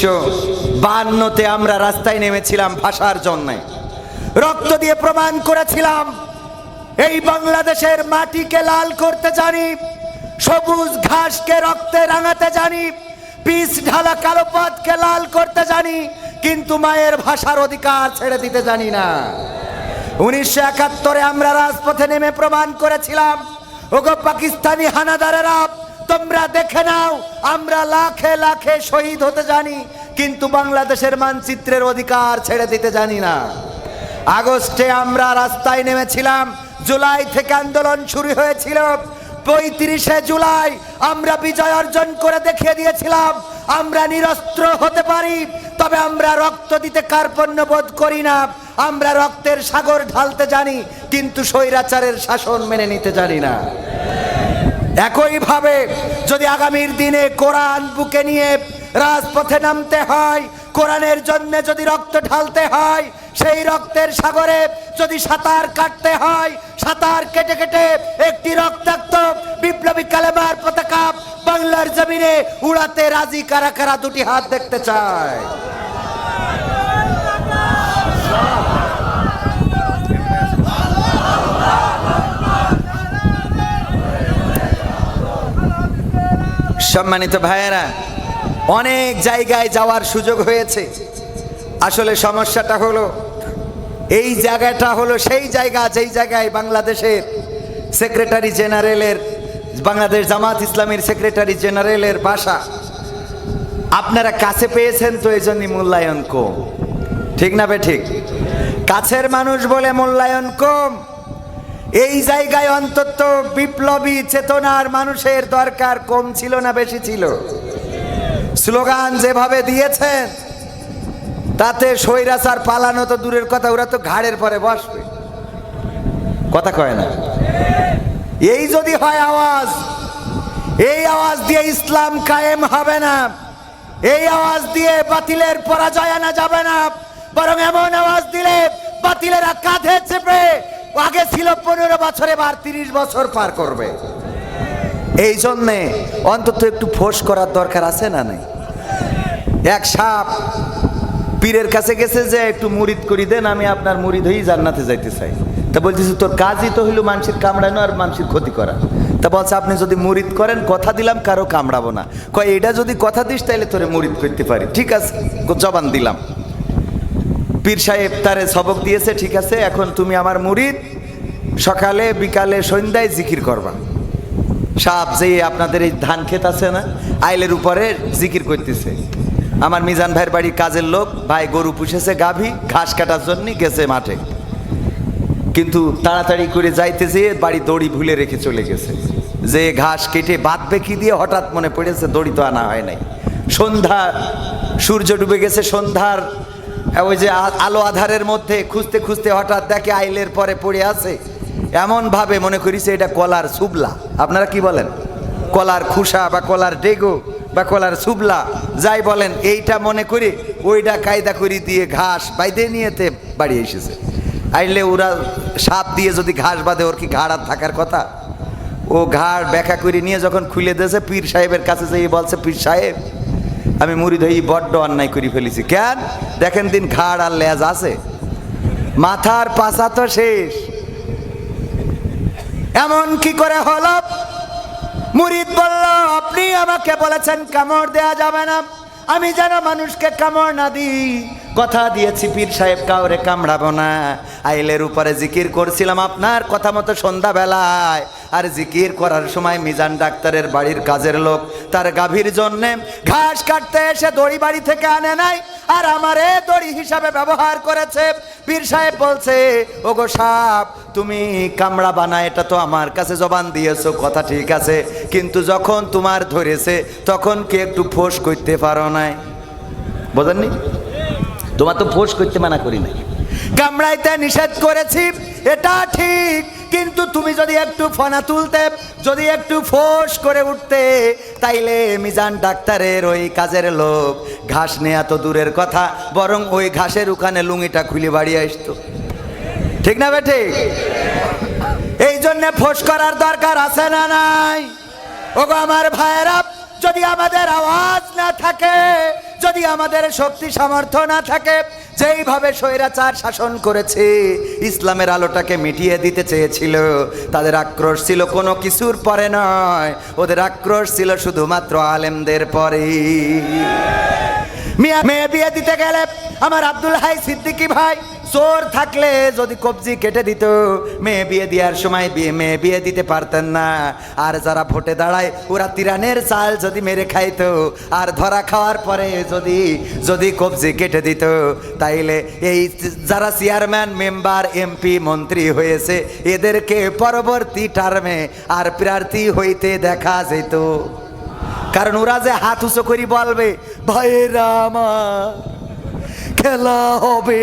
উনিশশো বান্নতে আমরা রাস্তায় নেমেছিলাম ভাষার জন্যে। রক্ত দিয়ে প্রমাণ করেছিলাম, এই বাংলাদেশের মাটিকে লাল করতে জানি, সবুজ ঘাসকে রক্তে রাঙাতে জানি পিস ঢালা কালো পথকে লাল করতে জানি, কিন্তু মায়ের ভাষার অধিকার ছেড়ে দিতে জানি না। উনিশশো একাত্তরে আমরা রাজপথে নেমে প্রমাণ করেছিলাম, ওগো পাকিস্তানি হানাদারেরা তোমরা দেখে নাও, আমরা লাখে লাখে শহীদ হতে জানি, কিন্তু বাংলাদেশের মানচিত্রের অধিকার ছেড়ে দিতে জানি না। আগস্টে আমরা রাস্তায় নেমেছিলাম, জুলাই থেকে আন্দোলন শুরু হয়েছিল। পঁয়ত্রিশে জুলাই আমরা বিজয় অর্জন করে দেখিয়ে দিয়েছিলাম, আমরা নিরস্ত্র হতে পারি, তবে আমরা রক্ত দিতে কার্পণ্য বোধ করি না, আমরা রক্তের সাগর ঢালতে জানি, কিন্তু স্বৈরাচারের শাসন মেনে নিতে জানি না। একইভাবে যদি আগামীর দিনে কোরআন বুকে নিয়ে রাজপথে নামতে হয়, কোরআনের জন্য যদি রক্ত ঢালতে হয়, সেই রক্তের সাগরে যদি সাঁতার কাটতে হয়, সাঁতার কেটে কেটে একটি রক্তাক্ত বিপ্লবী কালেমার পতাকা বাংলার জমিনে উড়াতে রাজি কারা কারা দুটি হাত দেখতে চায়? সম্মানিত ভাইয়েরা, অনেক জায়গায় যাওয়ার সুযোগ হয়েছে। আসলে সমস্যাটা হলো, এই জায়গাটা হলো সেই জায়গা, যেই জায়গায় বাংলাদেশের সেক্রেটারি জেনারেলের বাংলাদেশ জামাত ইসলামের সেক্রেটারি জেনারেলের বাসা। আপনারা কাছে পেয়েছেন তো এই জন্যই মূল্যায়ন কম। ঠিক না বে ঠিক? কাছের মানুষ বলে মূল্যায়ন কম। এই জায়গায় অন্তত বিপ্লবী, চেতনার মানুষের দরকার কম ছিল না বেশি ছিল। স্লোগান যেভাবে দিয়েছেন, তাতে স্বৈরাচার পালানো তো দূরের কথা, ওরা তো ঘাড়ের পরে বসবে। কথা কয় না। এই যদি হয় আওয়াজ, এই আওয়াজ দিয়ে ইসলাম কায়েম হবে না, এই আওয়াজ দিয়ে বাতিলের পরাজয় আনা যাবে না, বরং এমন আওয়াজ দিলে বাতিলেরা কাঁধে চেপে আগে ছিল পনেরো বছরে বার তিরিশ বছর পার করবে। এই জন্যে অন্তত একটু ফোঁস করার দরকার আছে না নাই? এক সাপ পীরের কাছে গেছে যে, একটু মুরিদ করি দেন, আমি আপনার মুরিদ হয়েই জান্নাতে যাইতে চাই। তা বলতেছি, তোর কাজই তো হইল মানুষের কামড়ানো আর মানুষের ক্ষতি করা। তা বলছে, আপনি যদি মুরিদ করেন, কথা দিলাম, কারও কামড়াবো না। কয় এটা যদি কথা দিস তাহলে তোরে মুরিদ করতে পারি। ঠিক আছে, জবান দিলাম। পীর সাহেব তারে সবক দিয়েছে, ঠিক আছে, এখন তুমি আমার মুরিদ, সকালে, বিকালে, সন্ধ্যায় জিকির করবা। সাপ যে আপনাদের এই ধান ক্ষেত আছে না, আইলের উপরে জিকির করতেছে। আমার মিজান ভাইয়ের বাড়ির কাজের লোক, ভাই গরু পুষেছে গাভী, ঘাস কাটার জন্য গেছে মাঠে। কিন্তু তাড়াতাড়ি করে যাইতে যেয়ে বাড়ি দড়ি ভুলে রেখে চলে গেছে। যে ঘাস কেটে বাঁধবে কি দিয়ে, হঠাৎ মনে পড়েছে দড়ি তো আনা হয় নাই। সন্ধ্যা, সূর্য ডুবে গেছে, সন্ধ্যার ওই যে আলো আধারের মধ্যে খুঁজতে খুঁজতে হঠাৎ দেখে আইলের পরে পড়ে আছে। এমন ভাবে মনে করিছে এটা কলার সুবলা আপনারা কি বলেন? কলার খুসা বা কলার ডেগো বা কলার সুবলা যাই বলেন, এইটা মনে করি ওইটা কায়দা করি দিয়ে ঘাস বাইদে নিয়েতে বাড়ি এসেছে। আইলে ওরা সাপ দিয়ে যদি ঘাস বাঁধে, ওর কি ঘাড় আর থাকার কথা? ও ঘাড় ব্যাখ্যা করে নিয়ে যখন খুলে দিয়েছে, পীর সাহেবের কাছে যেয়ে বলছে, পীর সাহেব আমি মুড়ি ধরি বড্ড অন্যায় করে ফেলেছি। কেন? দেখেন দিন ঘাড় আর লেজ আছে। মাথার পাশা তো শেষ। এমন কি করে হলো? মুরিদ বলল, আপনি আমাকে বলেছেন কামড় দেয়া যাবে না। আমি যেন মানুষকে কামড় না দিই। কথা দিয়েছি পীর সাহেব, কাউরে কামড়াবো না। আইলের উপরে জিকির করছিলাম আপনার কথা মতো সন্ধ্যাবেলায়। আর জিকির করার সময় মিজান ডাক্তারের বাড়ির কাজের লোক, তার গাভীর জন্যে ঘাস কাটতে এসে দড়ি বাড়ি থেকে আনে নাই, আর আমারে দড়ি হিসাবে ব্যবহার করেছে। পীর সাহেব বলছে, ওগো সাপ, তুমি কামড়া বানা এটা তো আমার কাছে জবান দিয়েছ, কথা ঠিক আছে। কিন্তু যখন তোমার ধরেছে, তখন কি একটু ফোঁস করতে পারো নাই? বোঝেননি? তোমার তো ফোঁস করতে মানা করি নাই। কামড়াইতে নিষেধ করেছি, এটা ঠিক, কিন্তু তুমি যদি একটু ফনা তুলতে, যদি একটু ফোঁস করে উঠতে, তাইলে মিজান ডাক্তারের ওই কাজের লোক। ঘাস নেয়া তো দূরের কথা, বরং ওই ঘাসের ওখানে লুঙিটা খুলে বাড়ি আসতো। ঠিক না বে ঠিক এই জন্য ফোঁস করার দরকার আছে না নাই? ওগো আমার ভাইয়েরা, যদি আমাদের আওয়াজ না থাকে যদি আমাদের শক্তি সামর্থ্য না থাকে, যেইভাবে স্বৈরাচার শাসন করেছে, ইসলামের আলোটাকে মিটিয়ে দিতে চেয়েছিল। তাদের আক্রোশ ছিল কোনো কিছুর পরে নয়। ওদের আক্রোশ ছিল শুধুমাত্র আলেমদের পরে মিয়া, মেয়ে বিয়ে দিতে গেলে আমার আব্দুল হাই সিদ্দিকি ভাই চোর থাকলে যদি কবজি কেটে দিত, মেয়ে বিয়ে দেওয়ার সময় বিয়ে মেয়ে বিয়ে দিতে পারতেন না। আর যারা ভোটে দাঁড়ায়, ওরা তিরানের চাল যদি মেরে খাইতো, আর ধরা খাওয়ার পরে যদি যদি কবজি কেটে দিত। তাইলে এই যারা চেয়ারম্যান, মেম্বার, এমপি, মন্ত্রী হয়েছে, এদেরকে পরবর্তী টার্মে আর প্রার্থী হইতে দেখা যেত। কারণ ওরা যে হাত উঁচু করি বলবে ভাইয়েরা আমার, খেলা হবে।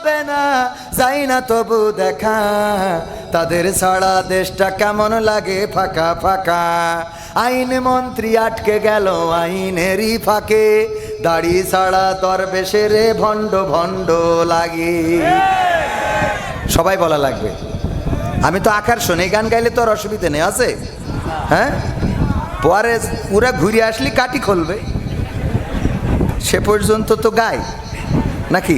না, যাই না তবু দেখা। তাদের সারা দেশটা কেমন লাগে? ফাঁকা ফাঁকা। আইন মন্ত্রী আটকে গেল আইনেরই ফাঁকে। দাড়ি ছাড়া দরবেশে রে ভণ্ড ভণ্ড লাগে। সবাই বলা লাগবে। আমি তো আকার শুনে, গান গাইলে তো আর অসুবিধে নেই, আছে? হ্যাঁ? পরে ওরা ঘুরে আসলি কাটি খুলবে। সে পর্যন্ত তো গাই, নাকি?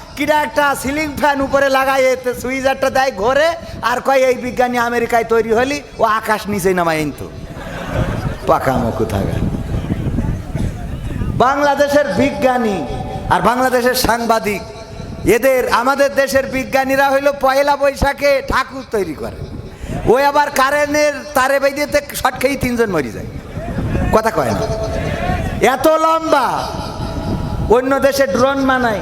কিরা একটা সিলিং ফ্যান উপরে লাগাই, এতে সুইজারটা দেয় ঘরে, আর কয়, এই বিজ্ঞানী আমেরিকায় তৈরি হলি, ও আকাশ নিচেই নামাই তো পাকা মুখু থাকা বাংলাদেশের বিজ্ঞানী আর বাংলাদেশের সাংবাদিক, এদের, আমাদের দেশের বিজ্ঞানীরা হইল পয়লা বৈশাখে ঠাকুর তৈরি করে। ওই আবার কারেন্টের তারে বেঁধেতে শট খেয়েই তিনজন মরি যায়। কথা কয় না। এত লম্বা। অন্য দেশে ড্রোন বানায়।